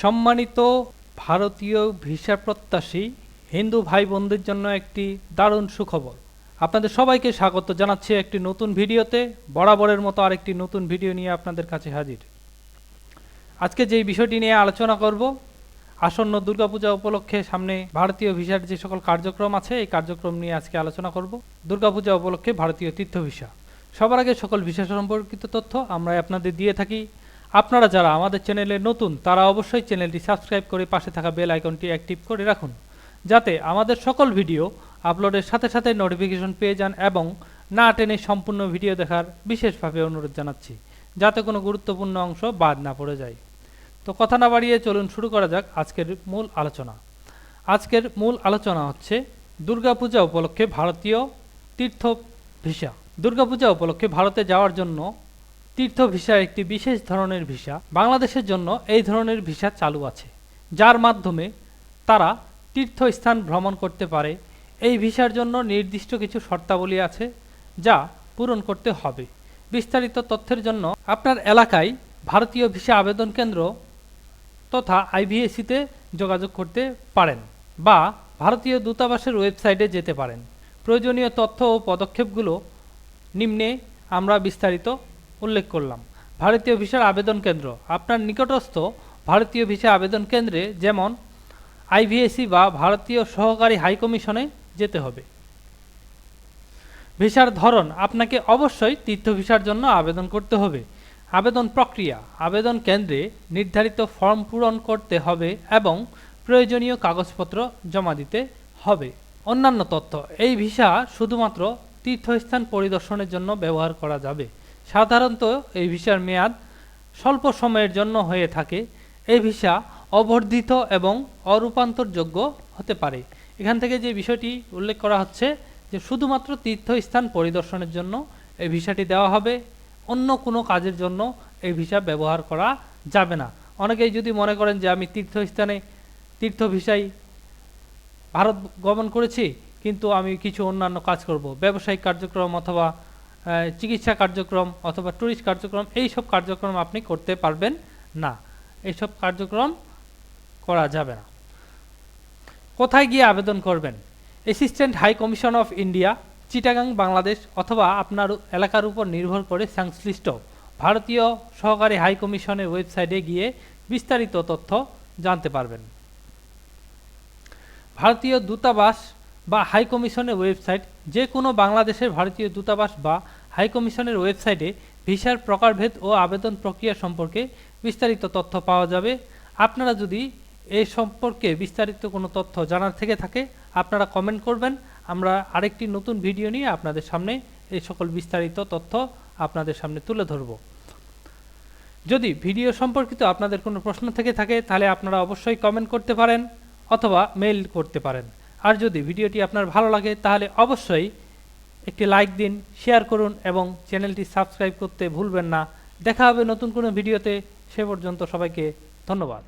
সম্মানিত ভারতীয় ভিসা প্রত্যাশী হিন্দু ভাই বোনদের জন্য একটি দারুণ সুখবর। আপনাদের সবাইকে স্বাগত জানাচ্ছি একটি নতুন ভিডিওতে, বরাবরের মতো আরেকটি নতুন ভিডিও নিয়ে আপনাদের কাছে হাজির। আজকে যেই বিষয়টি নিয়ে আলোচনা করব, আসন্ন দুর্গাপূজা উপলক্ষে সামনে ভারতীয় ভিসার যে সকল কার্যক্রম আছে, এই কার্যক্রম নিয়ে আজকে আলোচনা করব। দুর্গাপূজা উপলক্ষে ভারতীয় তীর্থ ভিসা। সবার আগে সকল ভিসা সম্পর্কিত তথ্য আমরা আপনাদের দিয়ে থাকি। আপনারা যারা আমাদের চ্যানেলে নতুন, তারা অবশ্যই চ্যানেলটি সাবস্ক্রাইব করে পাশে থাকা বেল আইকনটি অ্যাক্টিভ করে রাখুন। যাতে আমাদের সকল ভিডিও আপলোডের সাথে সাথে নোটিফিকেশন পেয়ে যান এবং না টেনে সম্পূর্ণ ভিডিও দেখার বিশেষভাবে অনুরোধ জানাচ্ছি, যাতে কোনো গুরুত্বপূর্ণ অংশ বাদ না পড়ে যায়। তো কথা না বাড়িয়ে চলুন শুরু করা যাক আজকের মূল আলোচনা। আজকের মূল আলোচনা হচ্ছে দুর্গাপূজা উপলক্ষে ভারতীয় তীর্থ ভিসা। দুর্গাপূজা উপলক্ষে ভারতে যাওয়ার জন্য তীর্থ ভিসা একটি বিশেষ ধরনের ভিসা বাংলাদেশের জন্য এই ধরনের ভিসা চালু আছে, যার মাধ্যমে তারা তীর্থস্থান ভ্রমণ করতে পারে। এই ভিসার জন্য নির্দিষ্ট কিছু শর্তাবলী আছে যা পূরণ করতে হবে। বিস্তারিত তথ্যের জন্য আপনার এলাকায় ভারতীয় ভিসা আবেদন কেন্দ্র তথা আইভিএসিতে যোগাযোগ করতে পারেন বা ভারতীয় দূতাবাসের ওয়েবসাইটে যেতে পারেন। প্রয়োজনীয় তথ্য ও পদক্ষেপগুলো নিম্নে আমরা বিস্তারিত উল্লেখ করলাম। ভারতীয় ভিসার আবেদন কেন্দ্র। আপনার নিকটস্থ ভারতীয় ভিসা আবেদন কেন্দ্রে যেমন আইভিএসি বা ভারতীয় সহকারী হাইকমিশনে যেতে হবে। ভিসার ধরন। আপনাকে অবশ্যই তীর্থ ভিসার জন্য আবেদন করতে হবে। আবেদন প্রক্রিয়া। আবেদন কেন্দ্রে নির্ধারিত ফর্ম পূরণ করতে হবে এবং প্রয়োজনীয় কাগজপত্র জমা দিতে হবে। অন্যান্য তথ্য। এই ভিসা শুধুমাত্র তীর্থস্থান পরিদর্শনের জন্য ব্যবহার করা যাবে। সাধারণত এই ভিসার মেয়াদ স্বল্প সময়ের জন্য হয়ে থাকে। এই ভিসা অবর্ধিত এবং অরূপান্তরযোগ্য হতে পারে। এখান থেকে যে বিষয়টি উল্লেখ করা হচ্ছে যে শুধুমাত্র তীর্থস্থান পরিদর্শনের জন্য এই ভিসাটি দেওয়া হবে, অন্য কোনো কাজের জন্য এই ভিসা ব্যবহার করা যাবে না। অনেকেই যদি মনে করেন যে আমি তীর্থস্থানে তীর্থ ভিসাই ভারত গমন করেছি, কিন্তু আমি কিছু অন্যান্য কাজ করব, ব্যবসায়িক কার্যক্রম অথবা চিকিৎসা কার্যক্রম অথবা ট্যুরিস্ট কার্যক্রম এই সব কার্যক্রম আপনি করতে পারবেন না। এইসব কার্যক্রম করা যাবে না। কোথায় গিয়ে আবেদন করবেন? Assistant high commission of India Chittagong Bangladesh অথবা আপনার এলাকার উপর নির্ভর করে সংশ্লিষ্ট ভারতীয় সহকারী হাই কমিশনের ওয়েবসাইটে গিয়ে বিস্তারিত তথ্য জানতে পারবেন। ভারতীয় দূতাবাস বা হাই কমিশনের ওয়েবসাইট, যে কোনো বাংলাদেশের ভারতীয় দূতাবাস বা হাই কমিশনের ওয়েবসাইটে ভিসার প্রকারভেদ ও আবেদন প্রক্রিয়া সম্পর্কে বিস্তারিত তথ্য পাওয়া যাবে। আপনারা যদি এই সম্পর্কে বিস্তারিত কোনো তথ্য জানার থেকে থাকে, আপনারা কমেন্ট করবেন। আমরা আরেকটি নতুন ভিডিও নিয়ে আপনাদের সামনে এই সকল বিস্তারিত তথ্য আপনাদের সামনে তুলে ধরব। যদি ভিডিও সম্পর্কিত আপনাদের কোনো প্রশ্ন থেকে থাকে, তাহলে আপনারা অবশ্যই কমেন্ট করতে পারেন অথবা মেইল করতে পারেন। আর যদি ভিডিওটি আপনার ভালো লাগে, তাহলে অবশ্যই একটি লাইক দিন, শেয়ার করুন এবং চ্যানেলটি সাবস্ক্রাইব করতে ভুলবেন না। দেখা হবে নতুন কোনো ভিডিওতে। সে পর্যন্ত সবাইকে ধন্যবাদ।